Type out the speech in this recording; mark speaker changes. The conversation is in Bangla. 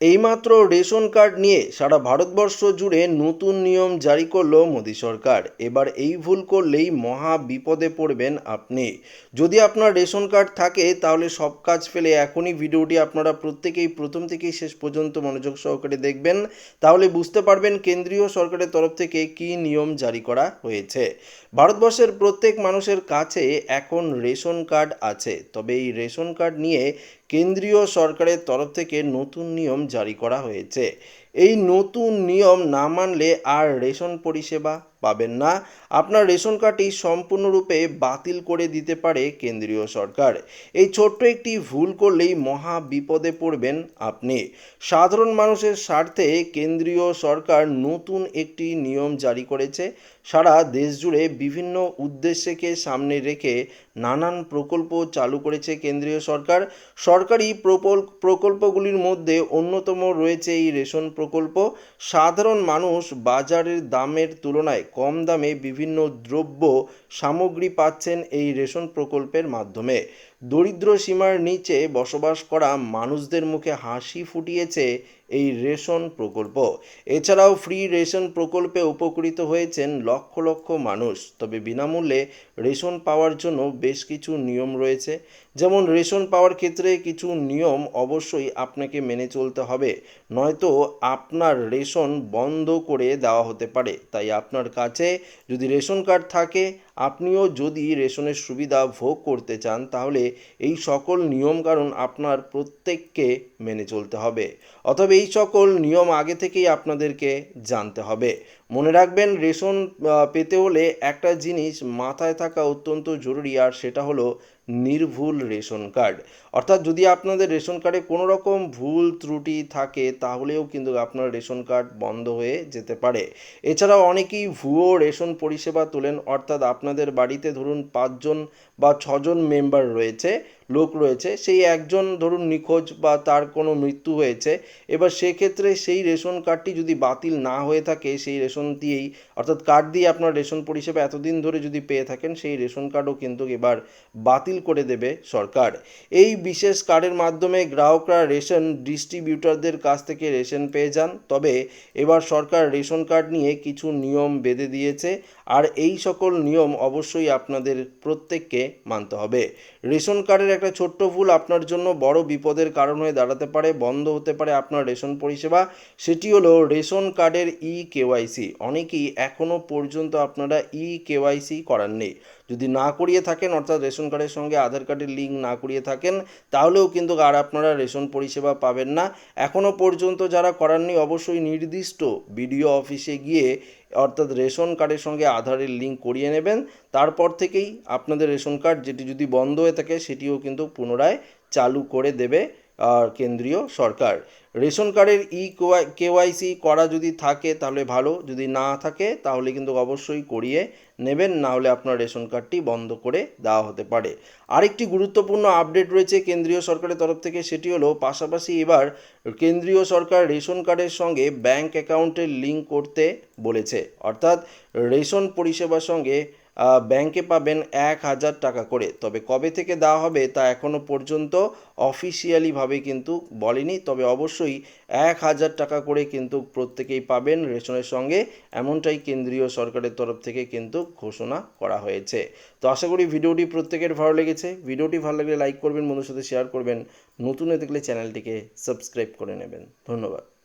Speaker 1: এইমাত্র রেশন কার্ড নিয়ে সারা ভারতবর্ষ জুড়ে নতুন নিয়ম জারি করল মোদী সরকার। এবার এই ভুল করলেই মহা বিপদে পড়বেন আপনি। যদি আপনার রেশন কার্ড থাকে, তাহলে সব কাজ ফেলে এখনই ভিডিওটি আপনারা প্রত্যেকেই প্রথম থেকেই শেষ পর্যন্ত মনোযোগ সহকারে দেখবেন। তাহলে বুঝতে পারবেন কেন্দ্রীয় সরকারের তরফ থেকে কী নিয়ম জারি করা হয়েছে। ভারতবর্ষের প্রত্যেক মানুষের কাছে এখন রেশন কার্ড আছে। তবে এই রেশন কার্ড নিয়ে কেন্দ্রীয় সরকারের তরফ থেকে নতুন নিয়ম জারি করা হয়েছে। এই নতুন নিয়ম না মানলে আর রেশন পরিষেবা পাবেন না। আপনার রেশন কার্ডটি সম্পূর্ণরূপে বাতিল করে দিতে পারে কেন্দ্রীয় সরকার। এই ছোট্ট একটি ভুল করলেই মহা বিপদে পড়বেন আপনি। সাধারণ মানুষের স্বার্থে কেন্দ্রীয় সরকার নতুন একটি নিয়ম জারি করেছে। সারা দেশ জুড়ে বিভিন্ন উদ্দেশ্যকে সামনে রেখে নানান প্রকল্প চালু করেছে কেন্দ্রীয় সরকার। সরকারি প্রকল্প প্রকল্পগুলির মধ্যে অন্যতম রয়েছে এই রেশন প্রকল্প। সাধারণ মানুষ বাজারের দামের তুলনায় কম দামে বিভিন্ন দ্রব্য সামগ্রী পাচ্ছেন এই রেশন প্রকল্পের মাধ্যমে। দরিদ্র সীমার নিচে বসবাস করা মানুষদের মুখে হাসি ফুটিয়েছে এই রেশন প্রকল্প। এছাড়াও ফ্রি রেশন প্রকল্পে উপকৃত হয়েছেন লক্ষ লক্ষ মানুষ। তবে বিনামূল্যে রেশন পাওয়ার জন্য বেশ কিছু নিয়ম রয়েছে। যেমন রেশন পাওয়ার ক্ষেত্রে কিছু নিয়ম অবশ্যই আপনাকে মেনে চলতে হবে। নয়তো আপনার রেশন বন্ধ করে দেওয়া হতে পারে। তাই আপনার কাছে যদি রেশন কার্ড থাকে আপনিও যদি রেশনের সুবিধা ভোগ করতে চান, তাহলে এই সকল নিয়মকানুন আপনার প্রত্যেককে মেনে চলতে হবে। অথবা এই সকল নিয়ম আগে থেকেই আপনাদেরকে জানতে হবে। মনে রাখবেন, রেশন পেতে হলে একটা জিনিস মাথায় থাকা অত্যন্ত জরুরি, আর সেটা হলো নির্ভুল রেশন কার্ড। অর্থাৎ যদি আপনাদের রেশন কার্ডে কোনো রকম ভুল ত্রুটি থাকে, তাহলেও কিন্তু আপনার রেশন কার্ড বন্ধ হয়ে যেতে পারে। এছাড়াও অনেকেই ভুয়ো রেশন পরিষেবা তোলেন, অর্থাৎ আপনাদের বাড়িতে ধরুন পাঁচজন বা ছজন মেম্বার রয়েছে লোক রয়েছে, সেই একজন ধরুন নিখোঁজ বা তার কোনো মৃত্যু হয়েছে, এবার সেক্ষেত্রে সেই রেশন কার্ডটি যদি বাতিল না হয়ে থাকে, সেই রেশন দিয়েই, অর্থাৎ কার্ড দিয়ে আপনার রেশন পরিষেবা এতদিন ধরে যদি পেয়ে থাকেন, সেই রেশন কার্ডও কিন্তু এবার বাতিল করে দেবে সরকার। এই বিশেষ কার্ডের মাধ্যমে গ্রাহকরা রেশন ডিস্ট্রিবিউটারদের কাছ থেকে রেশন পেয়ে যান, তবে এবার সরকার রেশন কার্ড নিয়ে কিছু নিয়ম বেঁধে দিয়েছে, আর এই সকল নিয়ম অবশ্যই আপনাদের প্রত্যেককে মানতে হবে। রেশন কার্ডের একটা ছোট্ট ভুল আপনার জন্য বড় বিপদের কারণ হয়ে দাঁড়াতে পারে, বন্ধ হতে পারে আপনার রেশন পরিষেবা। সেটি হলো রেশন কার্ডের ই কেওয়াইসি অনেকেই এখনও পর্যন্ত আপনারা ই কেওয়াইসি করাননি। যদি না করিয়ে থাকেন, অর্থাৎ রেশন কার্ডের সঙ্গে আধার কার্ডের লিঙ্ক না করিয়ে থাকেন, তাহলেও কিন্তু আর আপনারা রেশন পরিষেবা পাবেন না। এখনও পর্যন্ত যারা করাননি, অবশ্যই নির্দিষ্ট বিডিও অফিসে গিয়ে, অর্থাৎ রেশন কার্ডের সঙ্গে আধারের লিঙ্ক করিয়ে নেবেন। তারপর থেকেই আপনাদের রেশন কার্ড যেটি যদি বন্ধ হয়ে থাকে, সেটিও কিন্তু পুনরায় চালু করে দেবে। কেন্দ্রীয় সরকার। রেশন কার্ডের ই কেওয়াইসি করা যদি থাকে তাহলে ভালো, যদি না থাকে তাহলে কিন্তু অবশ্যই করিয়ে নেবেন না হলে আপনার রেশন কার্ডটি বন্ধ করে দেওয়া হতে পারে। আরেকটি গুরুত্বপূর্ণ আপডেট রয়েছে কেন্দ্রীয় সরকারের তরফ থেকে, সেটি হলো পাশাপাশি এবার কেন্দ্রীয় সরকার রেশন কার্ডের সঙ্গে ব্যাংক অ্যাকাউন্টের লিঙ্ক করতে বলেছে। অর্থাৎ রেশন পরিষেবার সঙ্গে ব্যাংকে পাবেন এক হাজার টাকা করে। তবে কবে থেকে দেওয়া হবে তা এখনও পর্যন্ত অফিসিয়ালিভাবে কিন্তু বলেনি। তবে অবশ্যই এক হাজার টাকা করে কিন্তু প্রত্যেকেই পাবেন রেশনের সঙ্গে। এমনটাই কেন্দ্রীয় সরকারের তরফ থেকে কিন্তু ঘোষণা করা হয়েছে। তো আশা করি ভিডিওটি প্রত্যেকের ভালো লেগেছে। ভিডিওটি ভালো লাগলে লাইক করবেন বন্ধুর সাথে শেয়ার করবেন। নতুন হয়ে থাকলে চ্যানেলটিকে সাবস্ক্রাইব করে নেবেন। ধন্যবাদ।